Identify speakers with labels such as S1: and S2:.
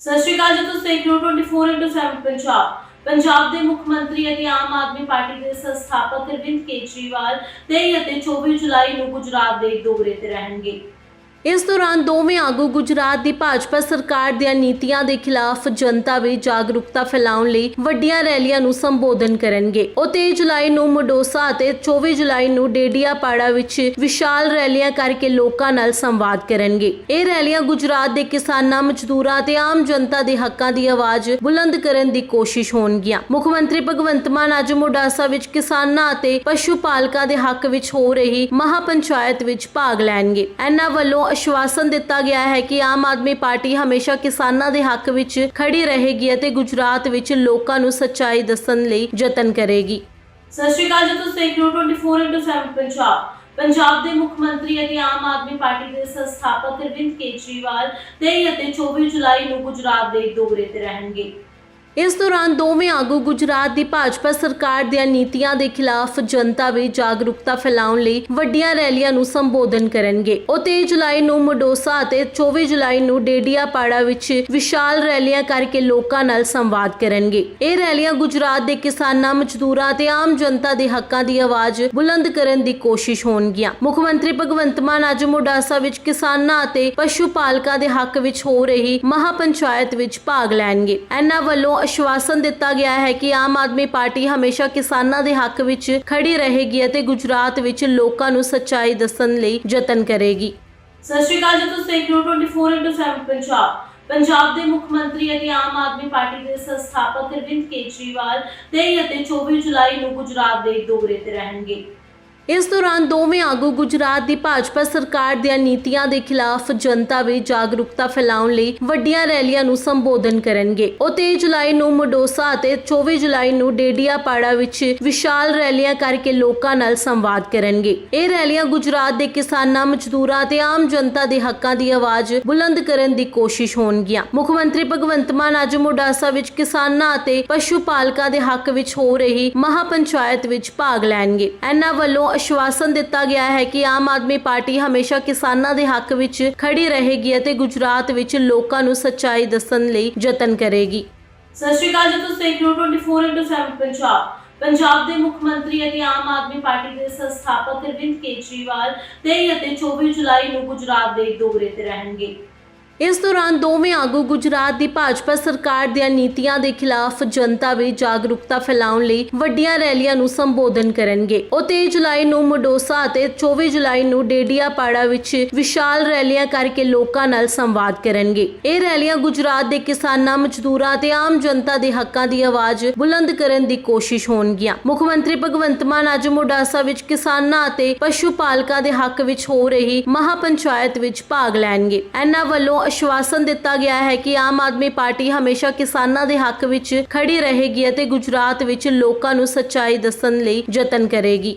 S1: ਸਤਿ ਸ਼੍ਰੀ ਅਕਾਲ ਜੀ, ਤੁਸੀਂ ਦੇਖ ਰਹੇ ਹੋ 24/7 ਪੰਜਾਬ। ਪੰਜਾਬ ਦੇ ਮੁੱਖ ਮੰਤਰੀ ਅਤੇ ਆਮ ਆਦਮੀ ਪਾਰਟੀ ਦੇ ਸੰਸਥਾਪਕ ਅਰਵਿੰਦ ਕੇਜਰੀਵਾਲ 23 ਅਤੇ 24 ਜੁਲਾਈ ਨੂੰ ਗੁਜਰਾਤ ਦੇ ਦੌਰੇ ਤੇ ਰਹਿਣਗੇ। ਇਸ ਦੌਰਾਨ ਦੋਵੇਂ ਆਗੂ ਗੁਜਰਾਤ ਦੀ ਭਾਜਪਾ ਸਰਕਾਰ ਦੀਆਂ ਨੀਤੀਆਂ ਦੇ ਖਿਲਾਫ ਜਨਤਾ ਵਿੱਚ ਜਾਗਰੂਕਤਾ ਫੈਲਾਉਣ ਲਈ ਵੱਡੀਆਂ ਰੈਲੀਆਂ ਨੂੰ ਸੰਬੋਧਨ ਕਰਨਗੇ। ਉਹ 23 ਜੁਲਾਈ ਨੂੰ ਮਡੋਸਾ ਅਤੇ 24 ਜੁਲਾਈ ਨੂੰ ਡੇਡੀਆਪਾੜਾ ਵਿੱਚ ਵਿਸ਼ਾਲ ਰੈਲੀਆਂ ਕਰਕੇ ਲੋਕਾਂ ਨਾਲ ਸੰਵਾਦ ਕਰਨਗੇ। ਇਹ ਰੈਲੀਆਂ ਗੁਜਰਾਤ ਦੇ ਕਿਸਾਨਾਂ, ਮਜ਼ਦੂਰਾਂ ਅਤੇ ਆਮ ਜਨਤਾ ਦੇ ਹੱਕਾਂ ਦੀ ਆਵਾਜ਼ ਬੁਲੰਦ ਕਰਨ ਦੀ ਕੋਸ਼ਿਸ਼ ਹੋਣਗੀਆਂ। ਮੁੱਖ ਮੰਤਰੀ ਭਗਵੰਤ ਮਾਨ ਅੱਜ ਮੋਡਾਸਾ ਵਿੱਚ ਕਿਸਾਨਾਂ ਅਤੇ ਪਸ਼ੂ ਪਾਲਕਾਂ ਦੇ ਹੱਕ ਵਿੱਚ ਹੋ ਰਹੀ ਮਹਾਪੰਚਾਇਤ ਵਿੱਚ ਭਾਗ ਲੈਣਗੇ। ਇਹਨਾਂ ਵੱਲੋਂ ਆਸ਼ਵਾਸਨ ਦਿੱਤਾ ਗਿਆ ਹੈ ਕਿ ਆਮ ਆਦਮੀ ਪਾਰਟੀ ਹਮੇਸ਼ਾ ਕਿਸਾਨਾਂ ਦੇ ਹੱਕ ਵਿੱਚ ਖੜੀ ਰਹੇਗੀ ਅਤੇ ਗੁਜਰਾਤ ਵਿੱਚ ਲੋਕਾਂ ਨੂੰ ਸੱਚਾਈ ਦੱਸਣ ਲਈ ਯਤਨ ਕਰੇਗੀ। ਸਤਿ ਸ਼੍ਰੀ ਅਕਾਲ ਜੀ, ਤੁਸੀਂ ਦੇਖ ਰਹੇ ਹੋ 24/7 ਪੰਜਾਬ। ਪੰਜਾਬ ਦੇ ਮੁੱਖ ਮੰਤਰੀ ਅਤੇ ਆਮ ਆਦਮੀ ਪਾਰਟੀ ਦੇ ਸੰਸਥਾਪਕ ਅਰਵਿੰਦ ਕੇਜਰੀਵਾਲ 23 ਅਤੇ 24 ਜੁਲਾਈ ਨੂੰ ਗੁਜਰਾਤ ਦੇ ਦੌਰੇ ਤੇ ਰਹਿਣਗੇ। ਇਸ ਦੌਰਾਨ ਦੋਵੇਂ ਆਗੂ ਗੁਜਰਾਤ ਦੀ ਭਾਜਪਾ ਸਰਕਾਰ ਦੀਆਂ ਨੀਤੀਆਂ ਦੇ ਖਿਲਾਫ ਜਨਤਾ ਵਿੱਚ ਜਾਗਰੂਕਤਾ ਫੈਲਾਉਣ ਲਈ ਵੱਡੀਆਂ ਰੈਲੀਆਂ ਨੂੰ ਸੰਬੋਧਨ ਕਰਨਗੇ। ਉਹ 23 ਜੁਲਾਈ ਨੂੰ ਮਡੋਸਾ ਅਤੇ 24 ਜੁਲਾਈ ਨੂੰ ਡੇਡੀਆਪਾੜਾ ਵਿੱਚ ਵਿਸ਼ਾਲ ਰੈਲੀਆਂ ਕਰਕੇ ਲੋਕਾਂ ਨਾਲ ਸੰਵਾਦ ਕਰਨਗੇ। ਇਹ ਰੈਲੀਆਂ ਗੁਜਰਾਤ ਦੇ ਕਿਸਾਨਾਂ, ਮਜ਼ਦੂਰਾਂ ਅਤੇ ਆਮ ਜਨਤਾ ਦੇ ਹੱਕਾਂ ਦੀ ਆਵਾਜ਼ ਬੁਲੰਦ ਕਰਨ ਦੀ ਕੋਸ਼ਿਸ਼ ਹੋਣਗੀਆਂ। ਮੁੱਖ ਮੰਤਰੀ ਭਗਵੰਤ ਮਾਨ ਅੱਜ ਮੋਡਾਸਾ ਵਿੱਚ ਕਿਸਾਨਾਂ ਅਤੇ ਪਸ਼ੂ ਪਾਲਕਾਂ ਦੇ ਹੱਕ ਵਿੱਚ ਹੋ ਰਹੀ ਮਹਾਪੰਚਾਇਤ ਵਿੱਚ ਭਾਗ ਲੈਣਗੇ। ਇਹਨਾਂ ਵੱਲੋਂ ਆਸ਼ਵਾਸਨ ਦਿੱਤਾ ਗਿਆ ਹੈ ਕਿ ਆਮ ਆਦਮੀ ਪਾਰਟੀ ਹਮੇਸ਼ਾ ਕਿਸਾਨਾਂ ਦੇ ਹੱਕ ਵਿੱਚ ਖੜੀ ਰਹੇਗੀ ਅਤੇ ਗੁਜਰਾਤ ਵਿੱਚ ਲੋਕਾਂ ਨੂੰ ਸੱਚਾਈ ਦੱਸਣ ਲਈ ਯਤਨ ਕਰੇਗੀ। ਸਤਿ ਸ਼੍ਰੀ ਅਕਾਲ ਜੀ, ਤੁਸੀਂ ਦੇਖ ਰਹੇ ਹੋ 24 ਪੰਜਾਬ। ਪੰਜਾਬ ਦੇ ਮੁੱਖ ਮੰਤਰੀ ਅਤੇ ਆਮ ਆਦਮੀ ਪਾਰਟੀ ਦੇ ਸੰਸਥਾਪਕ ਅਰਵਿੰਦ ਕੇਜਰੀਵਾਲ 23 ਅਤੇ 24 ਜੁਲਾਈ ਨੂੰ ਗੁਜਰਾਤ ਦੇ ਦੌਰੇ ਤੇ ਰਹਿਣਗੇ। ਇਸ ਦੌਰਾਨ ਦੋਵੇਂ ਆਗੂ ਗੁਜਰਾਤ ਦੀ ਭਾਜਪਾ ਸਰਕਾਰ ਦੀਆਂ ਨੀਤੀਆਂ ਦੇ ਖਿਲਾਫ ਜਨਤਾ ਵਿੱਚ ਜਾਗਰੂਕਤਾ ਫੈਲਾਉਣ ਲਈ ਵੱਡੀਆਂ ਰੈਲੀਆਂ ਨੂੰ ਸੰਬੋਧਨ ਕਰਨਗੇ। ਉਹ 23 ਜੁਲਾਈ ਨੂੰ ਮਡੋਸਾ ਅਤੇ 24 ਜੁਲਾਈ ਨੂੰ ਡੇਡੀਆਪਾੜਾ ਵਿੱਚ ਵਿਸ਼ਾਲ ਰੈਲੀਆਂ ਕਰਕੇ ਲੋਕਾਂ ਨਾਲ ਸੰਵਾਦ ਕਰਨਗੇ। ਇਹ ਰੈਲੀਆਂ ਗੁਜਰਾਤ ਦੇ ਕਿਸਾਨਾਂ, ਮਜ਼ਦੂਰਾਂ ਅਤੇ ਆਮ ਜਨਤਾ ਦੇ ਹੱਕਾਂ ਦੀ ਆਵਾਜ਼ ਬੁਲੰਦ ਕਰਨ ਦੀ ਕੋਸ਼ਿਸ਼ ਹੋਣਗੀਆਂ। ਮੁੱਖ ਮੰਤਰੀ ਭਗਵੰਤ ਮਾਨ ਅੱਜ ਮੋਡਾਸਾ ਵਿੱਚ ਕਿਸਾਨਾਂ ਅਤੇ ਪਸ਼ੂ ਪਾਲਕਾਂ ਦੇ ਹੱਕ ਵਿੱਚ ਹੋ ਰਹੀ ਮਹਾਪੰਚਾਇਤ ਵਿੱਚ ਭਾਗ ਲੈਣਗੇ। ਇਹਨਾਂ ਵੱਲੋਂ ਆਸ਼ਵਾਸਨ ਦਿੱਤਾ ਗਿਆ ਹੈ ਕਿ ਆਮ ਆਦਮੀ ਪਾਰਟੀ ਹਮੇਸ਼ਾ ਕਿਸਾਨਾਂ ਦੇ ਹੱਕ ਵਿੱਚ ਖੜੀ ਰਹੇਗੀ ਅਤੇ ਗੁਜਰਾਤ ਵਿੱਚ ਲੋਕਾਂ ਨੂੰ ਸੱਚਾਈ ਦੱਸਣ ਲਈ ਯਤਨ ਕਰੇਗੀ। ਸਤਿ ਸ਼੍ਰੀ ਅਕਾਲ ਜੀ, ਤੁਸੀਂ ਦੇਖ ਰਹੇ ਹੋ 24 ਪੰਜਾਬ। ਪੰਜਾਬ ਦੇ ਮੁੱਖ ਮੰਤਰੀ ਅਤੇ ਆਮ ਆਦਮੀ ਪਾਰਟੀ ਦੇ ਸੰਸਥਾਪਕ ਅਰਵਿੰਦ ਕੇਜਰੀਵਾਲ 23 ਅਤੇ 24 ਜੁਲਾਈ ਨੂੰ ਗੁਜਰਾਤ ਦੇ ਦੌਰੇ ਤੇ ਰਹਿਣਗੇ। ਇਸ ਦੌਰਾਨ ਦੋਵੇਂ ਆਗੂ ਗੁਜਰਾਤ ਦੀ ਭਾਜਪਾ ਸਰਕਾਰ ਦੀਆਂ ਨੀਤੀਆਂ ਦੇ ਖਿਲਾਫ ਜਨਤਾ ਵਿੱਚ ਜਾਗਰੂਕਤਾ ਫੈਲਾਉਣ ਲਈ ਵੱਡੀਆਂ ਰੈਲੀਆਂ ਨੂੰ ਸੰਬੋਧਨ ਕਰਨਗੇ। ਉਹ 23 ਜੁਲਾਈ ਨੂੰ ਮਡੋਸਾ ਅਤੇ 24 ਜੁਲਾਈ ਨੂੰ ਡੇਡੀਆਪਾੜਾ ਵਿੱਚ ਵਿਸ਼ਾਲ ਰੈਲੀਆਂ ਕਰਕੇ ਲੋਕਾਂ ਨਾਲ ਸੰਵਾਦ ਕਰਨਗੇ। ਇਹ ਰੈਲੀਆਂ ਗੁਜਰਾਤ ਦੇ ਕਿਸਾਨਾਂ, ਮਜ਼ਦੂਰਾਂ ਅਤੇ ਆਮ ਜਨਤਾ ਦੇ ਹੱਕਾਂ ਦੀ ਆਵਾਜ਼ ਬੁਲੰਦ ਕਰਨ ਦੀ ਕੋਸ਼ਿਸ਼ ਹੋਣਗੀਆਂ। ਮੁੱਖ ਮੰਤਰੀ ਭਗਵੰਤ ਮਾਨ ਅੱਜ ਮੋਡਾਸਾ ਵਿੱਚ ਕਿਸਾਨਾਂ ਅਤੇ ਪਸ਼ੂ ਪਾਲਕਾਂ ਦੇ ਹੱਕ ਵਿੱਚ ਹੋ ਰਹੀ ਮਹਾਪੰਚਾਇਤ ਵਿੱਚ ਭਾਗ ਲੈਣਗੇ। ਇਹਨਾਂ ਵੱਲੋਂ ਆਸ਼ਵਾਸਨ ਦਿੱਤਾ ਗਿਆ ਹੈ ਕਿ ਆਮ ਆਦਮੀ ਪਾਰਟੀ ਹਮੇਸ਼ਾ ਕਿਸਾਨਾਂ ਦੇ ਹੱਕ ਵਿੱਚ ਖੜੀ ਰਹੇਗੀ ਅਤੇ ਗੁਜਰਾਤ ਵਿੱਚ ਲੋਕਾਂ ਨੂੰ ਸੱਚਾਈ ਦੱਸਣ ਲਈ ਯਤਨ ਕਰੇਗੀ।